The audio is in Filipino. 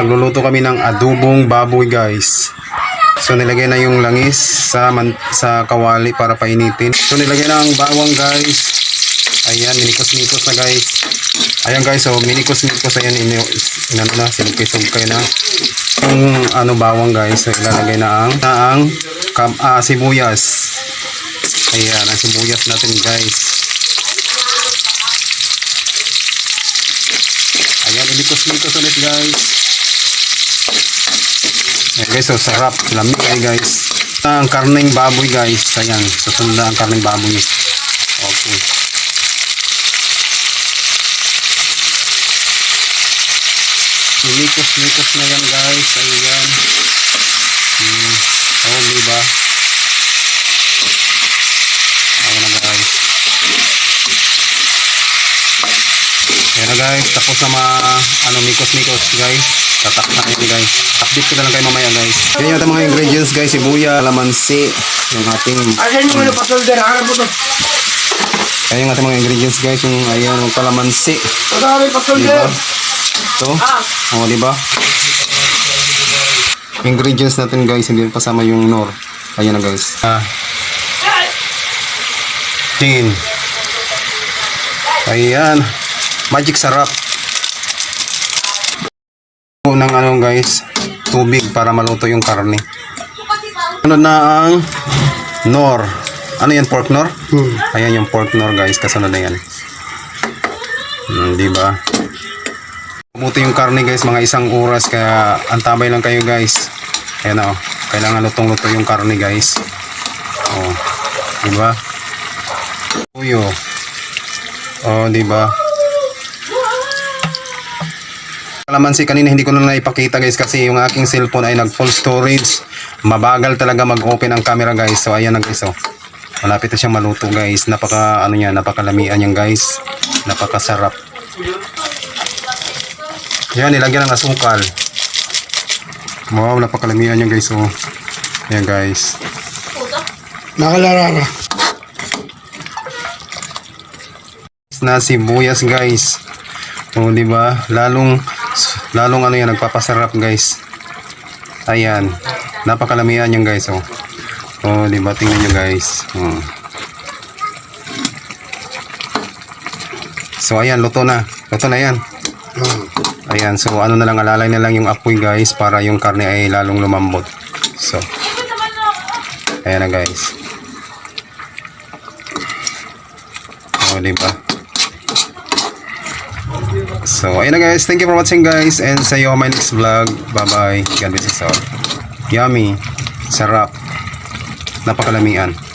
Magluluto kami ng adubong baboy guys. So nilagay na yung langis sa man, sa kawali para painitin. So nilagay na ang bawang guys. Ayan, minikos-mikos na guys. Ayan guys, so minikos-mikos ayan ino inano na sinukay-sugkay na. Yung ano bawang guys, so ilalagay na ang na ang kam, ah, sibuyas. Ayan, ang sibuyas natin guys. Ayan, ilikos-likos ulit guys. Ayan guys, so sarap. Lamig ay guys. Ang karneng baboy guys. Ayan, susunod na ang karneng baboy. Okay. Ilikos-likos na yan guys. Ayan. Hmm. Oh, diba? Ayan na guys. Ayan na guys. Tapos na ma, ano, mikos-mikos guys. Tatak na yun guys. Update ko na lang kayo mamaya guys. Yan yung ating mga ingredients guys. Sibuya, lamansi, yung ating Asan yung ano pasolder? Harap mo to. Ayan yung ating mga ingredients guys, yung ayan yung kalamansi, di pasolder. ba? Ito. Oh, di ba? Ingredients natin guys, hindi kasama yung nor. Ayan na guys. Ah. Tin. Ayan. Magic sarap. Ng ano guys, tubig para maluto yung karne. Ano na ang nor? Ano yan, pork nor? Hmm. Ayan yung pork nor guys, kasunod na yan. Hmm, di ba? Buti yung karne guys, mga isang oras kaya antabay lang kayo guys. Ayan o, kailangan lutong-luto yung karne guys. Oh, di ba? Uyo. Oh, di ba? Kalamansi kanina hindi ko na naipakita guys kasi yung aking cellphone ay nag full storage. Mabagal talaga mag-open ang camera guys. So ayan na guys oh. Malapit na siyang maluto guys. Napaka ano niya, napakalamian yan guys. Napakasarap. Yan, nilagyan ng asukal. Wow, napakalamian yan guys oh. Ayan guys. Nakalarara. na sibuyas guys. O di ba? Lalong lalong ano yan nagpapasarap guys. Ayan. Napakalamihan yan guys oh. O di ba? Tingnan niyo guys. Oh. So ayan, luto na. Luto na yan. Ayan, so ano na lang, alalay na lang yung apoy guys para yung karne ay lalong lumambot. So, ayan na guys. O, di ba? So, ayun na guys. Thank you for watching guys. And sa iyo my next vlog. Bye-bye. God bless us all. Yummy. Sarap. Napakalamian.